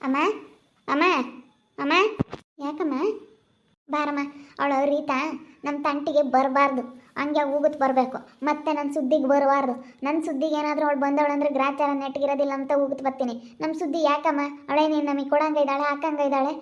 ಅಮ್ಮ ಅಮ್ಮ ಅಮ್ಮ ಯಾಕಮ್ಮ? ಬಾರಮ್ಮ ಅವಳು ರೀತಾ ನಮ್ಮ ತಂಟಿಗೆ ಬರಬಾರ್ದು. ಹಂಗೆ ಹೋಗುತ್ತೆ ಬರಬೇಕು. ಮತ್ತೆ ನನ್ನ ಸುದ್ದಿಗೆ ಬರಬಾರ್ದು. ನನ್ನ ಸುದ್ದಿಗೆ ಏನಾದರೂ ಅವಳು ಬಂದವಳಂದ್ರೆ ಗ್ರಾಚಾರ ನೆಟ್ಟಗಿರೋದಿಲ್ಲ ಅಂತ ಹೋಗುತ್ತೆ ಬರ್ತೀನಿ. ನಮ್ಮ ಸುದ್ದಿ ಯಾಕಮ್ಮ? ಅವಳೇ ನೀನು ನಮಗೆ ಕೊಡಂಗ ಇದ್ದಾಳೆ, ಹಾಕಂಗೆ ಇದ್ದಾಳೆ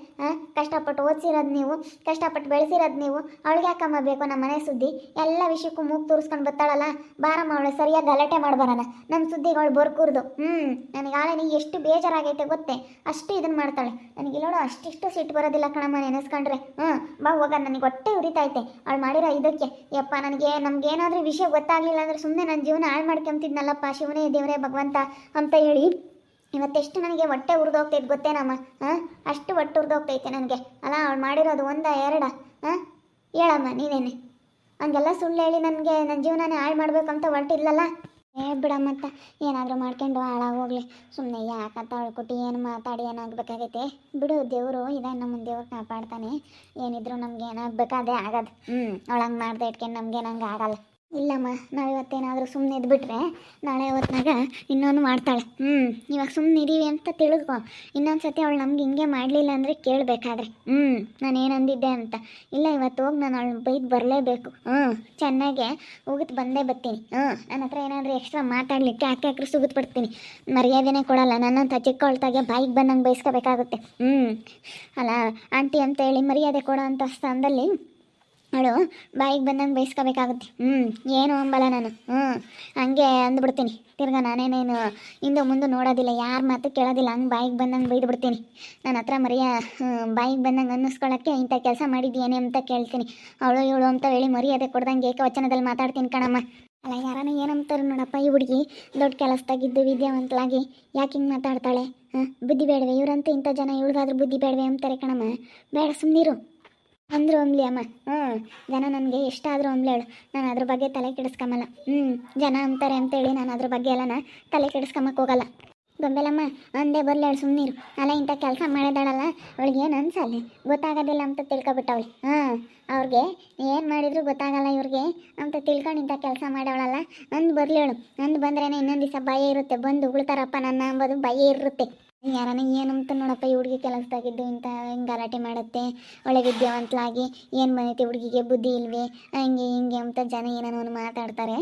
ಕಷ್ಟಪಟ್ಟು ಓದಿಸಿರೋದು ನೀವು, ಕಷ್ಟಪಟ್ಟು ಬೆಳೆಸಿರೋದು ನೀವು, ಅವಳಿಗೆ ಯಾಕಮ್ಮ ಬೇಕು ನಮ್ಮ ಮನೆ ಸುದ್ದಿ? ಎಲ್ಲ ವಿಷಯಕ್ಕೂ ಮೂಗು ತೋರಿಸ್ಕೊಂಡು ಬರ್ತಾಳಲ್ಲ? ಬಾರಮ್ಮ, ಅವಳು ಸರಿಯಾಗಿ ಗಲಾಟೆ ಮಾಡ್ಬಾರಣ ನಮ್ಮ ಸುದ್ದಿಗೆ ಅವಳು ಬರ್ಕೂರ್ದು. ಹ್ಞೂ ನನಗೆ ಆಳೆ ಎಷ್ಟು ಬೇಜಾರಾಗೈತೆ ಗೊತ್ತೇ? ಅಷ್ಟು ಇದನ್ನು ಮಾಡ್ತಾಳೆ. ನನಗೆ ಇಲ್ಲೋಡು, ಅಷ್ಟಿಷ್ಟು ಸಿಟ್ಟು ಬರೋದಿಲ್ಲ ಕಣಮ್ಮ ನೆನೆಸ್ಕೊಂಡ್ರೆ. ಹ್ಞೂ ಬಾ ಹೋಗ ನನಗೆ ಹೊಟ್ಟೆ ಉರಿತೈತೆ ಅವಳು ಮಾಡಿರೋ ಇದಕ್ಕೆ. ಯಪ್ಪ, ನನಗೆ ನಮ್ಗೇನಾದ್ರೂ ವಿಷಯ ಗೊತ್ತಾಗ್ಲಿಲ್ಲ ಅಂದ್ರೆ ಸುಮ್ಮನೆ ನನ್ನ ಜೀವನ ಹಾಳು ಮಾಡ್ಕೊಂತಿದ್ನಲ್ಲಪ್ಪ, ಶಿವನೇ ದೇವರೇ, ಭಗವಂತ ಅಂತ ಹೇಳಿ. ಇವತ್ತೆಷ್ಟು ನನಗೆ ಹೊಟ್ಟೆ ಉರಿದೋಗ್ತೈತೆ ಗೊತ್ತೇನಮ್ಮ ಹಾಂ ಅಷ್ಟು ಹೊಟ್ಟೆ ಉರಿದೋಗ್ತೈತೆ ನನಗೆ. ಅಲ್ಲ, ಅವ್ಳು ಮಾಡಿರೋದು ಒಂದ ಎರಡ. ಹಾಂ ಹೇಳಮ್ಮ, ನೀನೇನೆ? ಹಂಗೆಲ್ಲ ಸುಳ್ಳು ಹೇಳಿ ನನಗೆ ನನ್ನ ಜೀವನನೇ ಹಾಳು ಮಾಡ್ಬೇಕಂತ ಹೊರಟಿಲ್ಲಲ್ಲ ಏ ಬಿಡಮ್ಮತ್ತ ಏನಾದರೂ ಮಾಡ್ಕೊಂಡು ಹಾಳಾಗೋಗ್ಲಿ ಸುಮ್ಮನೆ ಯಾಕಂತ ಕೊಟ್ಟು ಏನು ಮಾತಾಡಿ ಏನಾಗಬೇಕಾಗೈತೆ ಬಿಡು ದೇವರು ಇದನ್ನು ನಮ್ಮ ದೇವ್ರು ಕಾಪಾಡ್ತಾನೆ. ಏನಿದ್ರು ನಮ್ಗೆ ಏನಾಗಬೇಕಾದೇ ಆಗೋದು. ಹ್ಞೂ ಒಳಗೆ ಮಾಡ್ದೆ ಇಟ್ಕೊಂಡು ನಮ್ಗೆ ಏನಂಗೆ ಆಗಲ್ಲ. ಇಲ್ಲಮ್ಮ ನಾವು ಇವತ್ತೇನಾದರೂ ಸುಮ್ಮನೆ ಇದ್ಬಿಟ್ರೆ ನಾಳೆ ಹೊತ್ನಾಗ ಇನ್ನೊಂದು ಮಾಡ್ತಾಳೆ. ಹ್ಞೂ ಇವಾಗ ಸುಮ್ಮನೆ ಇದೀವಿ ಅಂತ ತಿಳ್ಕೊ. ಇನ್ನೊಂದು ಸತಿ ಅವಳು ನಮ್ಗೆ ಹಿಂಗೆ ಮಾಡಲಿಲ್ಲ ಅಂದರೆ ಕೇಳಬೇಕಾದ್ರೆ. ಹ್ಞೂ ನಾನು ಏನಂದಿದ್ದೆ ಅಂತ. ಇಲ್ಲ, ಇವತ್ತು ಹೋಗಿ ನಾನು ಅವಳು ಬೈದು ಬರಲೇಬೇಕು. ಹ್ಞೂ ಚೆನ್ನಾಗೆ ಹೋಗಿತ್ತು ಬಂದೇ ಬರ್ತೀನಿ. ಹ್ಞೂ ನನ್ನ ಹತ್ರ ಏನಾದರೂ ಎಕ್ಸ್ಟ್ರಾ ಮಾತಾಡಲಿಕ್ಕೆ ಯಾಕೆ ಯಾಕ್ರೆ ಸುಗಿದ್ ಬಿಡ್ತೀನಿ. ಮರ್ಯಾದೆನೇ ಕೊಡಲ್ಲ, ನನ್ನಂತ ಚಿಕ್ಕವಳ್ತಾಗೆ ಬಾಯಿಗೆ ಬಂದಂಗೆ ಬಯಸ್ಕೋಬೇಕಾಗುತ್ತೆ ಹ್ಞೂ ಅಲ್ಲ, ಆಂಟಿ ಅಂತ ಹೇಳಿ ಮರ್ಯಾದೆ ಕೊಡೋ ಅಂಥ ಸ್ಥಾನದಲ್ಲಿ ಅವಳು ಬಾಯಿಗೆ ಬಂದಂಗೆ ಬೈಸ್ಕೋಬೇಕಾಗುತ್ತೆ ಹ್ಞೂ ಏನು ಅಂಬಲ್ಲ ನಾನು? ಹ್ಞೂ ಹಂಗೆ ಅಂದ್ಬಿಡ್ತೀನಿ. ತಿರ್ಗಾ ನಾನೇನೇನು ಹಿಂದೆ ಮುಂದೆ ನೋಡೋದಿಲ್ಲ, ಯಾರ ಮಾತು ಕೇಳೋದಿಲ್ಲ, ಹಂಗೆ ಬಾಯಿಗೆ ಬಂದಂಗೆ ಬೈದು ಬಿಡ್ತೀನಿ. ನನ್ನ ಹತ್ರ ಮರಿಯ ಬಾಯಿಗೆ ಬಂದಂಗೆ ಅನ್ನಿಸ್ಕೊಳ್ಳೋಕ್ಕೆ ಇಂಥ ಕೆಲಸ ಮಾಡಿದ್ದೀಯೇನೆ ಅಂತ ಕೇಳ್ತೀನಿ. ಅವಳು ಇವಳು ಅಂತ ಹೇಳಿ ಮರ್ಯಾದೆ ಕೊಡ್ದಂಗೆ ಏಕವಚನದಲ್ಲಿ ಮಾತಾಡ್ತೀನಿ ಕಣಮ್ಮ. ಅಲ್ಲ ಯಾರನ್ನ ಏನಂತಾರೆ ನೋಡಪ್ಪ ಈ ಹುಡುಗಿ. ದೊಡ್ಡ ಕೆಲಸದಾಗಿದ್ದು ವಿದ್ಯಾವಂತಲಾಗಿ ಯಾಕೆ ಹಿಂಗೆ ಮಾತಾಡ್ತಾಳೆ? ಹಾಂ, ಬುದ್ಧಿ ಬೇಡವೆ, ಇವರಂತೂ ಇಂಥ ಜನ, ಇವಳಿಗಾದ್ರೂ ಬುದ್ಧಿ ಬೇಡವೆ ಅಂತಾರೆ ಕಣಮ್ಮ. ಬೇಡ ಸುಮ್ಮನಿರು ಅಂದ್ರು ಅಂಬ್ಲಿ ಅಮ್ಮ. ಹ್ಞೂ ಜನ ನನಗೆ ಇಷ್ಟ ಅಂಬ್ಲಿ ಹೇಳು ನಾನು ಅದ್ರ ಬಗ್ಗೆ ತಲೆ ಕೆಡಿಸ್ಕೊಂಬಲ್ಲ ಹ್ಞೂ ಜನ ಅಂತಾರೆ ಅಂತೇಳಿ ನಾನು ಅದ್ರ ಬಗ್ಗೆ ಎಲ್ಲ ತಲೆ ಕೆಡಿಸ್ಕೊಂಬಕ್ಕೆ ಹೋಗಲ್ಲ. ಗೊಂಬೆಲಮ್ಮ ಅಂದೇ ಬರ್ಲೇಳು ಸುಮ್ಮನಿರು ಅಲ್ಲ ಇಂಥ ಕೆಲಸ ಮಾಡಿದಾಳಲ್ಲ ಅವಳಿಗೆ ಏನು ಅನ್ಸಲ್ಲ? ಗೊತ್ತಾಗೋದಿಲ್ಲ ಅಂತ ತಿಳ್ಕೊಬಿಟ್ಟವಳು. ಹಾಂ. ಅವ್ರಿಗೆ ಏನು ಮಾಡಿದ್ರು ಗೊತ್ತಾಗಲ್ಲ ಇವ್ರಿಗೆ ಅಂತ ತಿಳ್ಕೊಂಡು ಇಂಥ ಕೆಲಸ ಮಾಡವಳಲ್ಲ. ಅಂದು ಬರ್ಲೇಳು ಅಂದು ಬಂದ್ರೇನೆ ಇನ್ನೊಂದು ದಿವಸ ಭಯ ಇರುತ್ತೆ. ಬಂದು ಉಳ್ತಾರಪ್ಪ ನನ್ನ ಅಂಬೋದು ಭಯ ಇರುತ್ತೆ. ಯಾರನ್ನ ಏನಂತ ನೋಡಪ್ಪ, ಈ ಹುಡುಗಿ ಕೆಲಸದಾಗಿದ್ದು ಇಂಥ ಹಿಂಗೆ ಗಲಾಟೆ ಮಾಡುತ್ತೆ, ಒಳ್ಳೆ ವಿದ್ಯಾವಂತಲಾಗಿ ಏನು ಬಂದೈತಿ ಹುಡುಗಿಗೆ ಬುದ್ಧಿ ಇಲ್ವೇ, ಹಂಗೆ ಹಿಂಗೆ ಅಂತ ಜನ ಏನೇನೋ ಮಾತಾಡ್ತಾರೆ.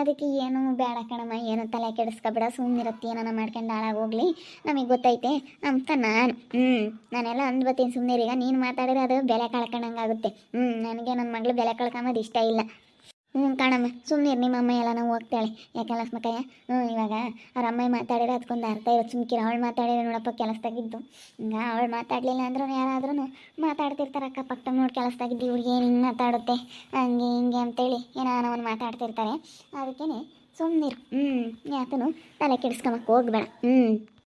ಅದಕ್ಕೆ ಏನು ಬೇಡ ಕಣಮ್ಮ, ಏನು ತಲೆ ಕೆಡಿಸ್ಕೊಬೇಡ ಸುಮ್ಮನಿರತ್ತೆ ಏನೋ ಮಾಡ್ಕೊಂಡು ಹಾಳಾಗೋಗ್ಲಿ. ನಮಗೆ ಗೊತ್ತೈತೆ, ಅಂತ ನಾನು. ಹ್ಞೂ ನಾನೆಲ್ಲ ಅಂದ್ಬತ್ತೀನಿ ಸುಮ್ಮನೆ ಈಗ ನೀನು ಮಾತಾಡಿದ್ರೆ ಅದು ಬೆಲೆ ಕಳ್ಕೊಂಡಂಗಾಗುತ್ತೆ. ಹ್ಞೂ ನನಗೆ ನನ್ನ ಮಗಳು ಬೆಲೆ ಕಳ್ಕೊಂಬೋದು ಇಷ್ಟ ಇಲ್ಲ. ಹ್ಞೂ ಕಾಣಮ್ಮ ಸುಮ್ಮನೆ ನಿಮ್ಮ ಅಮ್ಮ ಎಲ್ಲ ನಾವು ಹೋಗ್ತಾಳೆ. ಯಾಕೆ ಸ್ಮಕಯ್ಯ ಹ್ಞೂ, ಇವಾಗ ಅವ್ರ ಅಮ್ಮ ಮಾತಾಡಿದ್ರೆ ಅದಕ್ಕೊಂದು ಅರ್ಥ ಇರೋದು. ಸುಮ್ಕಿರ ಅವಳು ಮಾತಾಡಿದ್ರೆ ನೋಡಪ್ಪ ಕೆಲಸದಾಗಿದ್ದು ಹಿಂಗೆ ಅವಳು ಮಾತಾಡಲಿಲ್ಲ ಅಂದ್ರೂ ಯಾರಾದ್ರೂ ಮಾತಾಡ್ತಿರ್ತಾರೆ ಅಕ್ಕಪಕ್ಕ ನೋಡಿ ಕೆಲಸದಾಗಿದ್ದು ಇವ್ರಿಗೆ ಏನು ಹಿಂಗೆ ಮಾತಾಡುತ್ತೆ, ಹಂಗೆ ಹಿಂಗೆ ಅಂತೇಳಿ ಏನೋ ಒಂದು ಮಾತಾಡ್ತಿರ್ತಾರೆ. ಅದಕ್ಕೇ ಸುಮ್ಮನಿರು ಹ್ಞೂ ಯಾತನು ತಲೆ ಕೆಡಿಸ್ಕೊಂಬಕ್ಕೆ ಹೋಗ್ಬೇಡ. ಹ್ಞೂ.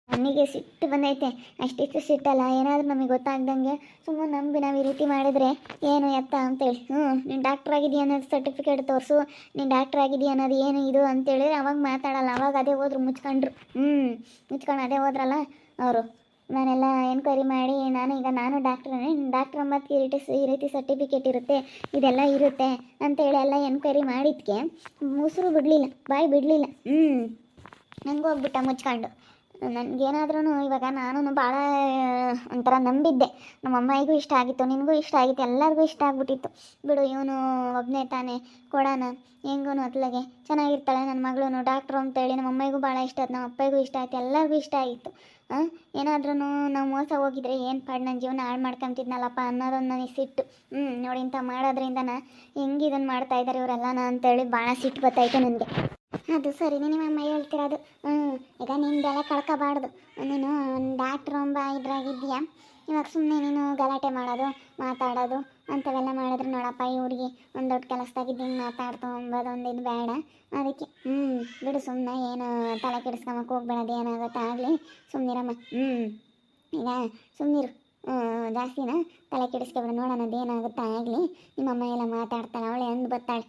ನಮಗೆ ಸಿಟ್ಟು ಬಂದೈತೆ. ಅಷ್ಟಿಷ್ಟು ಸಿಟ್ಟಲ್ಲ, ಏನಾದರೂ ನಮಗೆ ಗೊತ್ತಾಗ್ದಂಗೆ ಸುಮ್ಮನೆ ನಂಬಿ ನಾವು ಈ ರೀತಿ ಮಾಡಿದ್ರೆ ಏನು ಎತ್ತ ಅಂತೇಳಿ. ಹ್ಞೂ ನೀನು ಡಾಕ್ಟ್ರ್ ಆಗಿದೆಯಾ ಅನ್ನೋದು ಸರ್ಟಿಫಿಕೇಟ್ ತೋರಿಸು. ನೀನು ಡಾಕ್ಟ್ರ್ ಆಗಿದೆಯಾ ಅನ್ನೋದು ಏನು ಇದು ಅಂತೇಳಿ ಅವಾಗ ಮಾತಾಡಲ್ಲ, ಅವಾಗ ಅದೇ ಹೋದ್ರು ಮುಚ್ಕೊಂಡ್ರು. ಹ್ಞೂ ಮುಚ್ಕೊಂಡು ಅದೇ ಹೋದ್ರಲ್ಲ ಅವರು. ನಾನೆಲ್ಲ ಎನ್ಕ್ವೈರಿ ಮಾಡಿ, ನಾನು ಈಗ ನಾನು ಡಾಕ್ಟ್ರೇ ಡಾಕ್ಟ್ರ್ ಮತ್ತು ಈ ರೀತಿ ಈ ರೀತಿ ಸರ್ಟಿಫಿಕೇಟ್ ಇರುತ್ತೆ, ಇದೆಲ್ಲ ಇರುತ್ತೆ ಅಂತೇಳಿ ಎಲ್ಲ ಎನ್ಕ್ವೈರಿ ಮಾಡಿದ್ಕೆ ಮುಸುರು ಬಿಡಲಿಲ್ಲ, ಬಾಯಿ ಬಿಡಲಿಲ್ಲ. ಹ್ಞೂ ನನಗೂ ಹೋಗ್ಬಿಟ್ಟ ಮುಚ್ಕೊಂಡು. ನನಗೇನಾದ್ರೂ ಇವಾಗ ನಾನು ಭಾಳ ಒಂಥರ ನಂಬಿದ್ದೆ. ನಮ್ಮ ಅಮ್ಮಾಯಿಗೂ ಇಷ್ಟ ಆಗಿತ್ತು, ನಿನಗೂ ಇಷ್ಟ ಆಗಿತ್ತು, ಎಲ್ಲರಿಗೂ ಇಷ್ಟ ಆಗ್ಬಿಟ್ಟಿತ್ತು. ಬಿಡು, ಇವನು ಒಬ್ಬನೇ ತಾನೇ ಕೊಡೋಣ ಹೆಂಗೂ ಅತ್ಲಾಗೆ ಚೆನ್ನಾಗಿರ್ತಾಳೆ ನನ್ನ ಮಗಳು ಡಾಕ್ಟ್ರು ಅಂತೇಳಿ ನಮ್ಮ ಅಮ್ಮಾಯಿಗೂ ಭಾಳ ಇಷ್ಟ ಆಯ್ತು, ನಮ್ಮ ಅಪ್ಪಾಯಿಗೂ ಇಷ್ಟ ಆಯ್ತು, ಎಲ್ಲರಿಗೂ ಇಷ್ಟ ಆಗಿತ್ತು. ಏನಾದ್ರೂ ನಾವು ಮೋಸ ಹೋಗಿದ್ರೆ ಏನು ಪಾಡು ನನ್ನ ಜೀವನ ಹಾಳು ಮಾಡ್ಕೊಂತಿದ್ನಲ್ಲಪ್ಪ ಅನ್ನೋದೊಂದು ನನಗೆ ಸಿಟ್ಟು. ಹ್ಞೂ ನೋಡಿ ಇಂಥ ಮಾಡೋದ್ರಿಂದನ ಹೆಂಗೆ ಇದನ್ನು ಮಾಡ್ತಾಯಿದ್ದಾರೆ ಇದ್ದಾರೆ ನಾ ಅಂತೇಳಿ ಭಾಳ ಸಿಟ್ಟು ಗೊತ್ತಾಯಿತು ನನಗೆ. ಅದು ಸರಿ ನಿಮ್ಮ ಅಮ್ಮ ಹೇಳ್ತಿರೋದು ಹ್ಞೂ ಈಗ ನಿನ್ನ ಬೆಲೆ ಕಳ್ಕೊಬಾರ್ದು. ನೀನು ಡಾಕ್ಟ್ರ್ ಒಂಬ ಇದ್ರಾಗಿದ್ದೀಯ? ಇವಾಗ ಸುಮ್ಮನೆ ನೀನು ಗಲಾಟೆ ಮಾಡೋದು, ಮಾತಾಡೋದು, ಅಂಥವೆಲ್ಲ ಮಾಡಿದ್ರೆ ನೋಡಪ್ಪ ಈ ಹುಡುಗಿ ಒಂದು ದೊಡ್ಡ ಕೆಲಸದಾಗಿದ್ದು ಹಿಂಗೆ ಮಾತಾಡ್ತು ಅಂಬೋದು ಒಂದು ಇದು ಬೇಡ. ಅದಕ್ಕೆ ಹ್ಞೂ ಬಿಡು ಸುಮ್ಮನೆ ಏನು ತಲೆ ಕೆಡಿಸ್ಕೊಂಬಕ್ಕೆ ಹೋಗ್ಬೇಡದು, ಏನಾಗುತ್ತೆ ಆಗಲಿ. ಸುಮ್ಮನಿರಮ್ಮ ಹ್ಞೂ ಈಗ ಸುಮ್ಮನಿರು ಜಾಸ್ತಿನ ತಲೆ ಕೆಡಿಸ್ಕೊಬೇಡ ನೋಡೋಣ ಏನಾಗುತ್ತಾ ಆಗಲಿ. ನಿಮ್ಮಮ್ಮ ಎಲ್ಲ ಮಾತಾಡ್ತಾಳೆ, ಅವಳೆ ಅಂದು ಬರ್ತಾಳೆ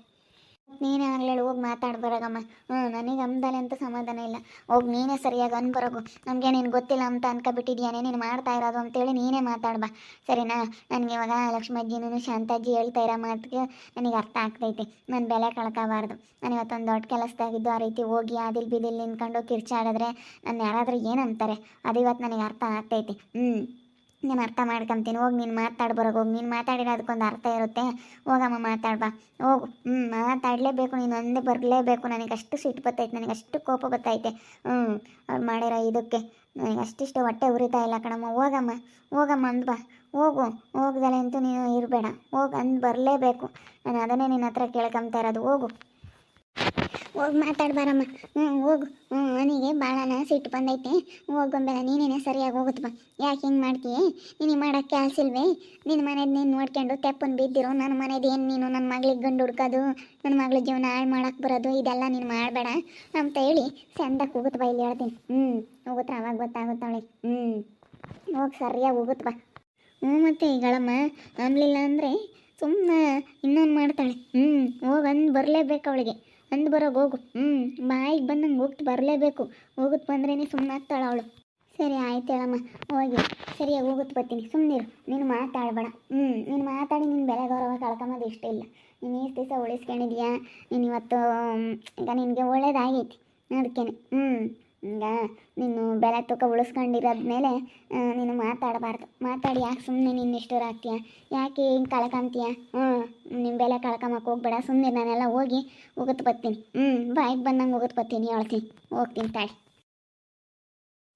ನೀನೇ ಆಗ್ಲೇಳು ಹೋಗಿ ಮಾತಾಡ್ಬರಗಮ್ಮ. ಹ್ಞೂ ನನಗೆ ಅಂದಲೆ ಅಂತ ಸಮಾಧಾನ ಇಲ್ಲ. ಹೋಗಿ ನೀನೇ ಸರಿಯಾಗಿ ಅನ್ಬರೋಗು ನಮಗೆ ನೀನು ಗೊತ್ತಿಲ್ಲ ಅಂತ ಅನ್ಕೊಬಿಟ್ಟಿದ್ಯಾನೆ, ನೀನು ಮಾಡ್ತಾ ಇರೋದು ಅಂತೇಳಿ ನೀನೇ ಮಾತಾಡ್ಬಾ. ಸರಿನಾ? ನನಗೆ ಇವಾಗ ಲಕ್ಷ್ಮಜ್ಜಿನೂ ಶಾಂತಾಜಿ ಹೇಳ್ತಾ ಇರೋ ಮಾತಿಗೆ ನನಗೆ ಅರ್ಥ ಆಗ್ತೈತೆ. ನಾನು ಬೆಲೆ ಕಳ್ಕೋಬಾರ್ದು. ನಾನು ಇವತ್ತೊಂದು ದೊಡ್ಡ ಕೆಲಸದಾಗಿದ್ದು ಆ ರೀತಿ ಹೋಗಿ ಅದಿಲ್ ಬಿದಿಲ್ ನಿಂತ್ಕೊಂಡು ಕಿರ್ಚಾಡಿದ್ರೆ ನನ್ನ ಯಾರಾದರೂ ಏನಂತಾರೆ? ಅದು ಇವತ್ತು ನನಗೆ ಅರ್ಥ ಆಗ್ತೈತೆ. ಹ್ಞೂ ನಾನು ಅರ್ಥ ಮಾಡ್ಕೊತೀನಿ. ಹೋಗಿ, ನೀನು ಮಾತಾಡಿ ಬರೋಗ ಹೋಗಿ. ನೀನು ಮಾತಾಡಿರೋ ಅದಕ್ಕೊಂದು ಅರ್ಥ ಇರುತ್ತೆ. ಹೋಗಮ್ಮ ಮಾತಾಡ್ಬಾ ಹೋಗು. ಹ್ಞೂ ಮಾತಾಡಲೇಬೇಕು ನೀನು ಒಂದೇ ಬರಲೇಬೇಕು. ನನಗೆ ಅಷ್ಟು ಸಿಟ್ಟು ಬತ್ತೈತೆ. ನನಗೆ ಅಷ್ಟು ಕೋಪ ಬತ್ತೈತೆ. ಹ್ಞೂ ಅವ್ರು ಮಾಡಿರೋ ಇದಕ್ಕೆ. ನನಗೆ ಅಷ್ಟಿಷ್ಟು ಹೊಟ್ಟೆ ಉರಿತಾ ಇಲ್ಲ ಕಣಮ್ಮ. ಹೋಗಮ್ಮ ಹೋಗಮ್ಮ ಅಂದ್ ಬಾ. ಹೋಗು. ಹೋಗ್ದಲೆ ಅಂತೂ ನೀನು ಇರಬೇಡ. ಹೋಗಿ ಅಂದು ಬರಲೇಬೇಕು. ನಾನು ಅದನ್ನೇ ನಿನ್ನ ಹತ್ರ ಕೇಳ್ಕೊಂತ ಇರೋದು. ಹೋಗು. ಹೋಗಿ ಮಾತಾಡ್ಬಾರಮ್ಮ. ಹ್ಞೂ ಹೋಗು. ಹ್ಞೂ ನನಗೆ ಭಾಳನ ಸಿಟ್ಟು ಬಂದೈತೆ. ಹೋಗೊಂಬೇಡ ನೀನೇನೆ ಸರಿಯಾಗಿ ಹೋಗುತ್ತಮ್ಮ ಯಾಕೆ ಹಿಂಗೆ ಮಾಡ್ತೀಯ? ನೀನು ಮಾಡೋಕ್ಕೆ ಆಸಿಲ್ವೇ ನಿನ್ನ ಮನೇದು ನೀನು ನೋಡ್ಕೊಂಡು ತೆಪ್ಪನ್ ಬಿದ್ದಿರೋ ನನ್ನ ಮನೇದು ಏನು ನೀನು? ನನ್ನ ಮಗಳಿಗೆ ಗಂಡು ಹುಡ್ಕೋದು ನನ್ನ ಮಗಳ ಜೀವನ ಹಾಳು ಮಾಡಕ್ಕೆ ಬರೋದು, ಇದೆಲ್ಲ ನೀನು ಮಾಡಬೇಡ. ಅಂತ ಹೇಳಿ ಸಂದಕ್ಕೆ ಹೋಗುತ್ತಪ್ಪ ಇಲ್ಲಿ ಹೇಳ್ತೀನಿ. ಹ್ಞೂ ಹೋಗುತ್ತೆ? ಅವಾಗ ಗೊತ್ತಾಗುತ್ತಾಳೆ ಹ್ಞೂ ಹೋಗಿ ಸರಿಯಾಗಿ ಹೋಗುತ್ತಪ್ಪ ಹ್ಞೂ ಮತ್ತೆ ಗಳಮ್ಮ ಅನ್ಲಿಲ್ಲ ಅಂದರೆ ಸುಮ್ಮನೆ ಇನ್ನೊಂದು ಮಾಡ್ತಾಳೆ. ಹ್ಞೂ ಹೋಗಿ ಅಂದು ಬರಲೇಬೇಕು ಅವಳಿಗೆ. ಅಂದು ಬರೋಗಿ ಹೋಗು. ಹ್ಞೂ ಬಾಯಿಗೆ ಬಂದಂಗೆ ಹೋಗ್ತು ಬರಲೇಬೇಕು. ಹೋಗುತ್ತೆ ಬಂದ್ರೇ ಸುಮ್ಮನೆ ಆಗ್ತಾಳೆ ಅವಳು. ಸರಿ ಆಯ್ತು ಹೇಳಮ್ಮ ಹೋಗಿ. ಸರಿಯಾಗಿ ಹೋಗುತ್ತೆ ಬರ್ತೀನಿ. ಸುಮ್ಮನಿರು ನೀನು ಮಾತಾಡಬೇಡ. ಹ್ಞೂ ನೀನು ಮಾತಾಡಿ ನಿನ್ನ ಬೆಲೆ ಗೌರವ ಕಳ್ಕೊಂಬೋದು ಇಷ್ಟ ಇಲ್ಲ. ನೀನು ಎಷ್ಟು ದಿವಸ ಉಳಿಸ್ಕೊಂಡಿದ್ಯಾ? ನೀನು ಇವತ್ತು ಈಗ ನಿನಗೆ ಒಳ್ಳೇದಾಗೈತಿ. ಅದಕ್ಕೇನೆ ಹ್ಞೂ ಈಗ ನೀನು ಬೆಲೆ ತೂಕ ಉಳಿಸ್ಕೊಂಡಿರೋದ್ಮೇಲೆ ನೀನು ಮಾತಾಡಬಾರ್ದು. ಮಾತಾಡಿ, ಯಾಕೆ ಸುಮ್ಮನೆ ನೀನು ಇಷ್ಟೂರು ಆಗ್ತೀಯ? ಯಾಕೆ ಹಿಂಗೆ ಕಳ್ಕೊಂತೀಯ ಹ್ಞೂ ನಿಮ್ಮ ಬೆಲೆ ಕಳ್ಕೊಂಬಕ್ಕೆ ಹೋಗ್ಬೇಡ. ಸುಮ್ಮನೆ ನಾನೆಲ್ಲ ಹೋಗಿ ಉಗುತ್ ಬತ್ತೀನಿ. ಹ್ಞೂ ಬಾಯಿಗೆ ಬಂದಂಗೆ ಉಗುತ್ ಬತ್ತೀನಿ, ಹೇಳ್ತೀನಿ. ಹೋಗ್ತೀನಿ ತಾಳಿ.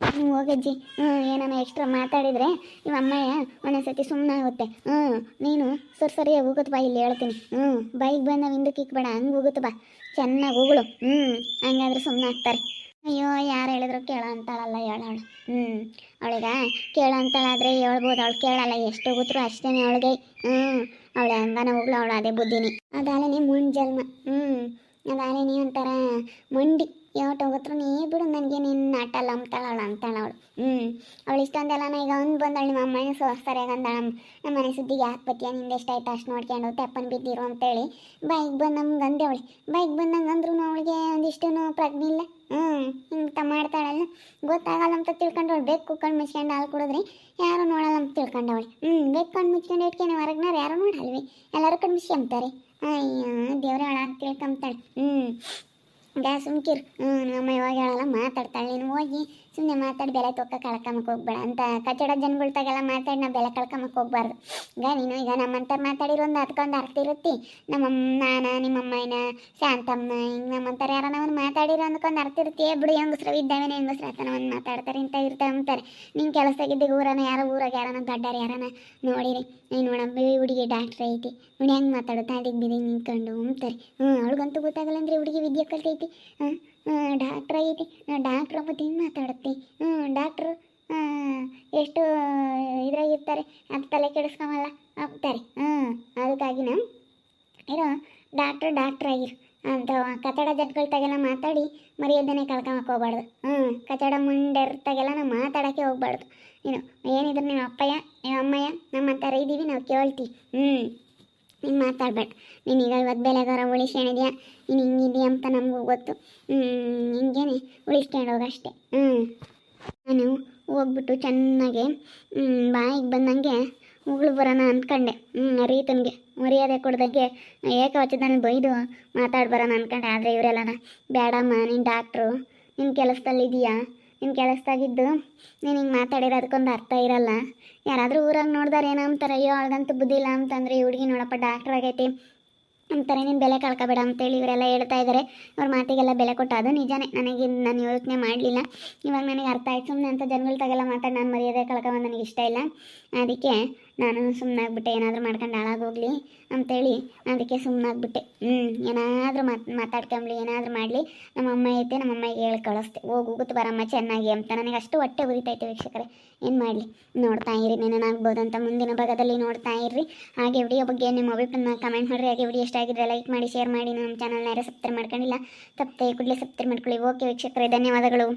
ಹ್ಞೂ ಹೋಗಜ್ಜಿ ಹ್ಞೂ, ಏನಾನ ಎಕ್ಸ್ಟ್ರಾ ಮಾತಾಡಿದರೆ ನಿಮ್ಮ ಅಮ್ಮಯ್ಯ ಒಂದೊಂದ್ಸತಿ ಸುಮ್ಮನೆ ಆಗುತ್ತೆ. ಹ್ಞೂ, ನೀನು ಸರಿ ಸರಿಯಾಗಿ ಹೋಗುತ್ತೆ ಬಾ, ಇಲ್ಲಿ ಹೇಳ್ತೀನಿ. ಹ್ಞೂ ಬೈಕ್ ಬಂದ ಹಿಂದಕ್ಕೆ ಇಕ್ಬೇಡ. ಹಂಗೆ ಹೋಗುತ್ತೆ ಬಾ. ಚೆನ್ನಾಗಿ ಉಗುಳು. ಹ್ಞೂ, ಹಂಗಾದ್ರೆ ಸುಮ್ಮನೆ ಆಗ್ತಾರೆ. ಅಯ್ಯೋ, ಯಾರು ಹೇಳಿದ್ರು ಕೇಳ ಅಂತಾಳಲ್ಲ ಹೇಳೋಳು ಹ್ಞೂ ಅವಳಿಗ ಕೇಳ ಹೇಳ್ಬೋದು. ಅವಳು ಕೇಳಲ್ಲ, ಎಷ್ಟು ಹೋಗುತ್ತರು ಅಷ್ಟೇ ಅವಳಿಗೆ. ಹ್ಞೂ ಅವಳು ಹಂಗಾನ ಹೋಗ್ಲು, ಅವಳು ಅದೇ ಬುದ್ಧಿನಿ. ಅದಾಲೇನೆ ಮುಂಜಲ್ಮ. ಹ್ಞೂ ಅದಾಲೇನೆ ಒಂಥರ ಮಂಡಿ. ಯಾವತ್ತು ಹೋಗತ್ರು ನೀ ಬಿಡು, ನನಗೆ ನಿನ್ನ ಆಟಲ್ಲ ಅಂತಾಳವಳು ಅಂತಾಳ ಅವಳು. ಹ್ಞೂ ಅವಳು ಇಷ್ಟೊಂದೆಲ್ಲ ಈಗ ಅವ್ನು ಬಂದಳು, ನಿಮ್ಮ ಅಮ್ಮನ ಸೋಸ್ತಾರೆ ಅಂದಾಳ. ನಮ್ಮ ಮನೆ ಸುದ್ದಿಗೆ ಯಾಕೆ ನಿಂದ ನಿಂದು ಎಷ್ಟಾಯ್ತು ಅಷ್ಟು ನೋಡ್ಕೊಂಡು ತೆಪ್ಪನ್ ಬಿದ್ದಿರು ಅಂತೇಳಿ ಬೈಕ್ ಬಂದು ನಮ್ಗೆ ಅಂದೆ ಅವಳು. ಬೈಕ್ ಬಂದಂಗೆ ಅಂದ್ರೂ ಅವಳಿಗೆ ಒಂದಿಷ್ಟು ಪ್ರಜ್ಞೆ ಇಲ್ಲ. ಹ್ಞೂ ಹಿಂಗೆ ಮಾಡ್ತಾಳಲ್ಲ. ಗೊತ್ತಾಗಲ್ಲ ಅಂತ ತಿಳ್ಕೊಂಡವಳು. ಬೇಕು ಕಣ್ಣು ಮುಚ್ಕೊಂಡು ಹಾಲು ಕುಡಿದ್ರಿ ಯಾರು ನೋಡಲ್ಲ ಅಂತ ತಿಳ್ಕೊಂಡವಳು. ಹ್ಞೂ ಬೇಕು ಕಣ್ಣು ಮುಚ್ಕೊಂಡು ಇಟ್ಕೊಂಡು ಹೊರಗ್ನಾರು ಯಾರು ನೋಡಲ್ವಿ? ಎಲ್ಲರೂ ಕಣ್ಣು ಮುಚ್ಕೊಂತಾರೆ. ಅಯ್ಯೋ, ದೇವ್ರ ಹೇಳ ಅಂತ ತಿಳ್ಕೊಂತಾಳೆ ಹ್ಞೂ ಸುಮ್ಕಿರು. ಹ್ಞೂ ನಮ್ಮ ಇವಾಗ ಹೇಳಲ್ಲ ಮಾತಾಡ್ತಾಳೆ ನೀನು ಹೋಗಿ. ಸುಮ್ಮನೆ ಮಾತಾಡಿ ಬೆಲೆ ತೊಕ್ಕ ಕಳ್ಕೊಂಬಕ್ಕೆ ಹೋಗ್ಬೇಡ ಅಂತ ಕಚ್ಚಡ ಜನಗಳ್ತಾಗೆಲ್ಲ ಮಾತಾಡಿ ನಾವು ಬೆಲೆ ಕಳ್ಕೊಂಬಕ್ಕೆ ಹೋಗ್ಬಾರ್ದು. ಈಗ ನೀನು ಈಗ ನಮ್ಮಂತ ಮಾತಾಡಿರೋ ಒಂದು ಅದಕ್ಕೊಂದು ಅರ್ಥ ಇರುತ್ತೆ. ನಮ್ಮಮ್ಮ ನಾನ ನಿಮ್ಮಮ್ಮನ ಶಾಂತಮ್ಮ ಹಿಂಗೆ ನಮ್ಮಂತಾರೆ ಯಾರ ನಾವು ಮಾತಾಡಿರೋ ಅಂದ್ಕೊಂಡು ಅರ್ಥ ಇರುತ್ತೆ. ಬಿಡು, ಹೆಂಗಸ್ರು ಇದ್ದಾವೇನೆ ಹೆಂಗಸ್ರು ಆತನ ಒಂದು ಮಾತಾಡ್ತಾರೆ ಇಂಥ ಇರ್ತಾ ಅಂತಾರೆ. ನಿನ್ನ ಕೆಲಸದಾಗಿದ್ದಾಗ ಊರನ ಯಾರೋ ಊರಾಗ ಯಾರನ ದೊಡ್ಡಾರ ಯಾರನ ನೋಡಿರಿ. ನೀನು ನೋಡಮ್ಮ, ಈ ಹುಡುಗಿ ಡಾಕ್ಟ್ರ್ ಐತಿ. ಹುಡಿ ಹೆಂಗೆ ಮಾತಾಡುತ್ತಾ ಅದಕ್ಕೆ ಬಿದಿ ನಿಂತ್ಕೊಂಡು ಅಂತಾರೆ. ಹ್ಞೂ ಅವಳಿಗಂತೂ ಗೊತ್ತಾಗಲ್ಲ ಅಂದರೆ ಹುಡುಗಿ ವಿದ್ಯೆ ಕಲ್ತೈತಿ. ಹಾಂ? ಡಾಕ್ಟ್ರ್ ಐತಿ. ಡಾಕ್ಟ್ರ ಮತ್ತೆ ಹಿಂಗೆ ಮಾತಾಡುತ್ತೆ. ಹ್ಞೂ, ಡಾಕ್ಟ್ರು ಎಷ್ಟು ಇದ್ರಾಗಿರ್ತಾರೆ ಅಂತ ತಲೆ ಕೆಡಿಸ್ಕೊಂಬಲ್ಲ ಹೋಗ್ತಾರೆ ಹ್ಞೂ, ಅದಕ್ಕಾಗಿ ನಾವು ಇರೋ ಡಾಕ್ಟ್ರು ಡಾಕ್ಟ್ರ್ ಆಗಿರು. ಅಂತ ಕಚಡ ಜಟ್ಗಳ್ತಾಗೆಲ್ಲ ಮಾತಾಡಿ ಮರ್ಯಾದನೆ ಕಳ್ಕೊಂಬಕ್ಕೆ ಹ್ಞೂ, ಕಚಡ ಮುಂಡೆರ್ತಾಗೆಲ್ಲ ನಾವು ಮಾತಾಡೋಕ್ಕೆ ಹೋಗ್ಬಾರ್ದು. ನೀನು ಏನಿದ್ರು ನಿಮ್ಮ ಅಪ್ಪಯ್ಯ ನಿಮ್ಮ ಅಮ್ಮಯ್ಯ ನಮ್ಮಂಥರ ಇದ್ದೀವಿ ನಾವು ಕೇಳ್ತೀವಿ. ಹ್ಞೂ. ನೀನು ಮಾತಾಡಬೇಡ. ನೀನು ಈಗ ಇವತ್ತು ಬೆಲೆಗಾರ ಉಳಿಸ್ಕೊಂಡಿದ್ಯಾ ನೀನು ಹಿಂಗಿದೆಯಾ ಅಂತ ನಮಗೂ ಗೊತ್ತು. ಹಿಂಗೇನೆ ಹೋಗಷ್ಟೆ ಹ್ಞೂ ನಾನು ಹೋಗ್ಬಿಟ್ಟು ಚೆನ್ನಾಗಿ ಬಾಯಿಗೆ ಬಂದಂಗೆ ಉಗುಳು ಬರೋಣ ಅಂದ್ಕೊಂಡೆ ಹ್ಞೂ ರೀತನ್ಗೆ ಮರ್ಯಾದೆ ಕೊಡ್ದಂಗೆ ಏಕವಚದಲ್ಲಿ ಬೈದು ಮಾತಾಡ್ಬರೋಣ ಅಂದ್ಕೊಂಡೆ ಆದರೆ ಇವರೆಲ್ಲನ ಬೇಡಮ್ಮ ನೀನು ಡಾಕ್ಟ್ರು ನಿನ್ನ ಕೆಲಸದಲ್ಲಿದೆಯಾ? ನಿನ್ನ ಕೆಲಸದಾಗಿದ್ದು ನೀನು ಹಿಂಗೆ ಮಾತಾಡಿರೋದಕ್ಕೊಂದು ಅರ್ಥ ಇರಲ್ಲ. ಯಾರಾದರೂ ಊರಾಗ ನೋಡ್ದಾರೆ ಏನೋ ಅಂತಾರೆ ಅಯ್ಯೋ, ಅವಳಿಗಂತೂ ಬುದ್ಧಿ ಇಲ್ಲ ಅಂತಂದರೆ, ಈ ಹುಡುಗಿ ನೋಡಪ್ಪ ಡಾಕ್ಟ್ರ್ ಆಗೈತಿ ಅಂತಾರೆ. ನೀನು ಬೆಲೆ ಕಳ್ಕೊಬೇಡ ಅಂತೇಳಿ ಇವರೆಲ್ಲ ಹೇಳ್ತಾ ಇದ್ದಾರೆ ಅವ್ರ ಮಾತಿಗೆಲ್ಲ ಬೆಲೆ ಕೊಟ್ಟು ಅದು ನಿಜಾನೇ. ನನಗೆ ನಾನು ಯೋಚನೆ ಮಾಡಲಿಲ್ಲ. ಇವಾಗ ನನಗೆ ಅರ್ಥ ಆಯ್ತು. ಸುಮ್ಮನೆ ಅಂತ ಜನಗಳ ತಗೆಲ್ಲ ಮಾತಾಡಿ, ನಾನು ಮರ್ಯಾದೆ ಕಳ್ಕೊಂಬಂದು ನನಗೆ ಇಷ್ಟ ಇಲ್ಲ. ಅದಕ್ಕೆ ನಾನು ಸುಮ್ಮನಾಗ್ಬಿಟ್ಟೆ ಏನಾದರೂ ಮಾಡ್ಕೊಂಡು ಹಾಳಾಗೋಗ್ಲಿ ಅಂತೇಳಿ. ಅದಕ್ಕೆ ಸುಮ್ಮನಾಗ್ಬಿಟ್ಟೆ ಹ್ಞೂ ಏನಾದರೂ ಮಾತು ಮಾತಾಡ್ಕೊಂಬ್ಲಿ ಏನಾದರೂ ಮಾಡಲಿ. ನಮ್ಮ ಅಮ್ಮ ಐತೆ, ನಮ್ಮ ಅಮ್ಮಗೆ ಹೇಳಿ ಕಳಿಸ್ತೆ. ಹೋಗಿ ಹೋಗುತ್ತೆ ಬರಮ್ಮ, ಚೆನ್ನಾಗಿ ಅಂತ. ನನಗೆ ಅಷ್ಟು ಹೊಟ್ಟೆ ಉರಿತೈತೆ ವೀಕ್ಷಕರೇ. ಏನು ಮಾಡಲಿ? ನೋಡ್ತಾ ಇರಿ, ನೆನನಾಗ್ಬೋದು ಅಂತ ಮುಂದಿನ ಭಾಗದಲ್ಲಿ ನೋಡ್ತಾ ಇರ್ರಿ. ಹಾಗೆ ವಿಡಿಯೋ ಬಗ್ಗೆ ನಿಮ್ಮ ಅಭಿಪ್ರಾಯ ಕಮೆಂಟ್ ಮಾಡಿರಿ. ಹಾಗೆ ವಿಡಿಯೋ ಇಷ್ಟ ಆಗಿದ್ರೆ ಲೈಕ್ ಮಾಡಿ ಶೇರ್ ಮಾಡಿ. ನಮ್ಮ ಚಾನಲ್ನ ಯಾರು ಸಬ್ಸ್ಕ್ರೈಬ್ ಮಾಡ್ಕೊಂಡಿಲ್ಲ ತಪ್ಪದೆ ಕೂಡಲೇ ಸಬ್ಸ್ಕ್ರೈಬ್ ಮಾಡ್ಕೊಳ್ಳಿ. ಓಕೆ ವೀಕ್ಷಕರೇ, ಧನ್ಯವಾದಗಳು.